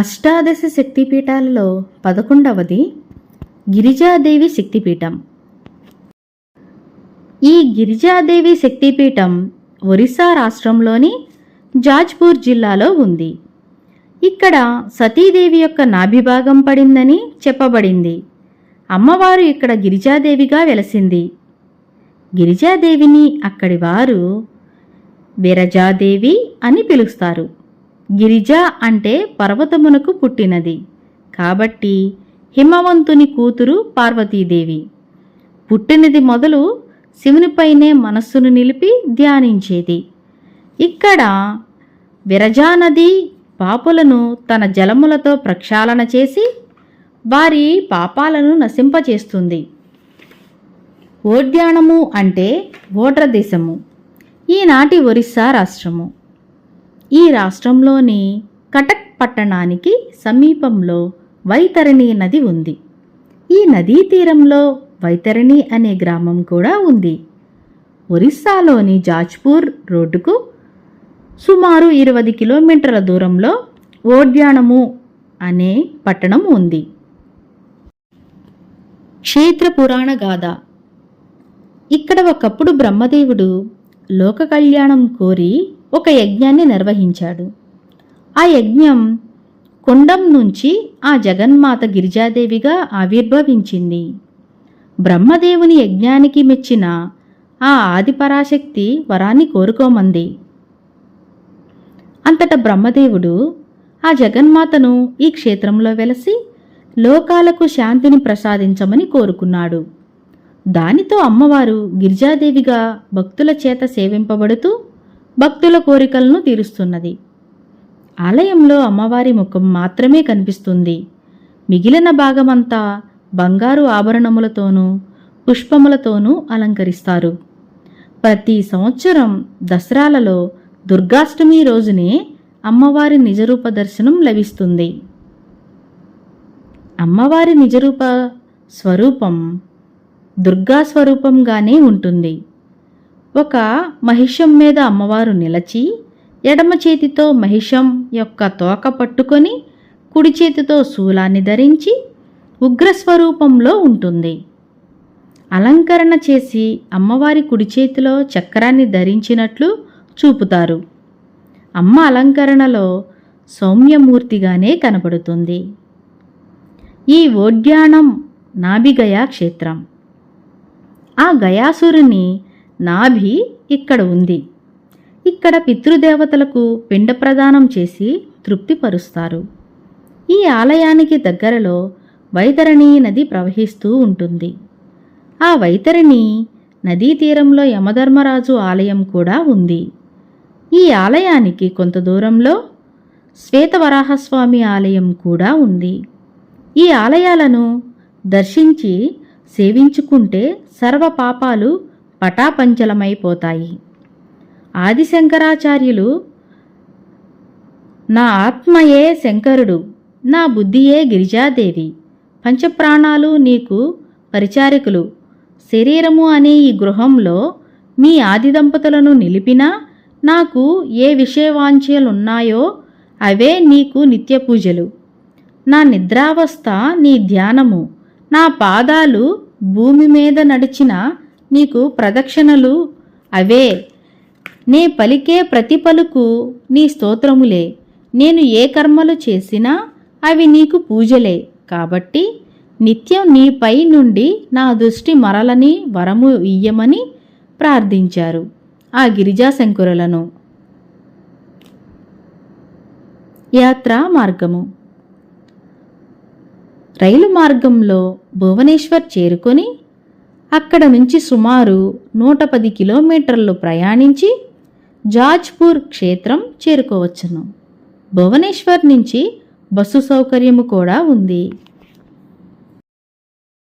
అష్టాదశ శక్తిపీఠాలలో పదకొండవది గిరిజాదేవి శక్తిపీఠం. ఈ గిరిజాదేవి శక్తిపీఠం ఒరిస్సా రాష్ట్రంలోని జాజ్పూర్ జిల్లాలో ఉంది. ఇక్కడ సతీదేవి యొక్క నాభిభాగం పడిందని చెప్పబడింది. అమ్మవారు ఇక్కడ గిరిజాదేవిగా వెలసింది. గిరిజాదేవిని అక్కడి వారు విరజాదేవి అని పిలుస్తారు. గిరిజ అంటే పర్వతమునకు పుట్టినది. కాబట్టి హిమవంతుని కూతురు పార్వతీదేవి. పుట్టినది మొదలు శివునిపైనే మనస్సును నిలిపి ధ్యానించేది. ఇక్కడ విరజానది పాపులను తన జలములతో ప్రక్షాళన చేసి వారి పాపాలను నశింపచేస్తుంది. ఓడ్యానము అంటే ఓడ్రదేశము. ఈనాటి ఒరిస్సా రాష్ట్రము. ఈ రాష్ట్రంలోని కటక్ పట్టణానికి సమీపంలో వైతరణి నది ఉంది. ఈ నదీ తీరంలో వైతరణి అనే గ్రామం కూడా ఉంది. ఒరిస్సాలోని జాజ్పూర్ రోడ్డుకు సుమారు ఇరవై కిలోమీటర్ల దూరంలో ఓడ్యాణము అనే పట్టణం ఉంది. క్షేత్ర పురాణ గాథ. ఇక్కడ ఒకప్పుడు బ్రహ్మదేవుడు లోక కళ్యాణం కోరి ఒక యజ్ఞాన్ని నిర్వహించాడు. ఆ యజ్ఞం కుండం నుంచి ఆ జగన్మాత గిరిజాదేవిగా ఆవిర్భవించింది. బ్రహ్మదేవుని యజ్ఞానికి మెచ్చిన ఆ ఆదిపరాశక్తి వరాన్ని కోరుకోమంది. అంతట బ్రహ్మదేవుడు ఆ జగన్మాతను ఈ క్షేత్రంలో వెలసి లోకాలకు శాంతిని ప్రసాదించమని కోరుకున్నాడు. దానితో అమ్మవారు గిరిజాదేవిగా భక్తుల చేత సేవింపబడుతూ భక్తుల కోరికలను తీరుస్తున్నది. ఆలయంలో అమ్మవారి ముఖం మాత్రమే కనిపిస్తుంది. మిగిలిన భాగమంతా బంగారు ఆభరణములతోనూ పుష్పములతోనూ అలంకరిస్తారు. ప్రతి సంవత్సరం దసరాలలో దుర్గాష్టమి రోజునే అమ్మవారి నిజరూప దర్శనం లభిస్తుంది. అమ్మవారి నిజరూప స్వరూపం దుర్గా స్వరూపంగానే ఉంటుంది. ఒక మహిషం మీద అమ్మవారు నిలచి ఎడమ చేతితో మహిషం యొక్క తోక పట్టుకొని కుడి చేతితో శూలాన్ని ధరించి ఉగ్రస్వరూపంలో ఉంటుంది. అలంకరణ చేసి అమ్మవారి కుడి చేతిలో చక్రాన్ని ధరించినట్లు చూపుతారు. అమ్మ అలంకరణలో సౌమ్యమూర్తిగానే కనబడుతుంది. ఈ ఓడ్యాణం నాభిగయా క్షేత్రం. ఆ గయాసురుని నాభి ఇక్కడ ఉంది. ఇక్కడ పితృదేవతలకు పిండ ప్రదానం చేసి తృప్తిపరుస్తారు ఈ ఆలయానికి దగ్గరలో వైతరణి నది ప్రవహిస్తూ ఉంటుంది. ఆ వైతరణి నదీ తీరంలో యమధర్మరాజు ఆలయం కూడా ఉంది. ఈ ఆలయానికి కొంత దూరంలో శ్వేతవరాహస్వామి ఆలయం కూడా ఉంది. ఈ ఆలయాలను దర్శించి సేవించుకుంటే సర్వ పాపాలు పటాపంచలమైపోతాయి. ఆదిశంకరాచార్యులు నా ఆత్మయే శంకరుడు నా బుద్ధియే గిరిజాదేవి పంచప్రాణాలు నీకు పరిచారికులు. శరీరము అనే ఈ గృహంలో మీ ఆది దంపతులను నిలిపినా నాకు ఏ విషయవాంఛలున్నాయో అవే నీకు నిత్య పూజలు నా నిద్రావస్థ నీ ధ్యానము నా పాదాలు భూమి మీద నడిచిన నీకు ప్రదక్షిణలు అవే. నే పలికే ప్రతి పలుకు నీ స్తోత్రములే. నేను ఏ కర్మలు చేసినా అవి నీకు పూజలే. కాబట్టి నిత్యం నీపై నుండి నా దృష్టి మరలని వరము ఇయ్యమని ప్రార్థించారు ఆ గిరిజాశంకురులను యాత్రా మార్గము. రైలు మార్గంలో భువనేశ్వర్ చేరుకొని అక్కడ నుంచి సుమారు నూట పది కిలోమీటర్లు ప్రయాణించి జాజ్పూర్ క్షేత్రం చేరుకోవచ్చును. భువనేశ్వర్ నుంచి బస్సు సౌకర్యము కూడా ఉంది.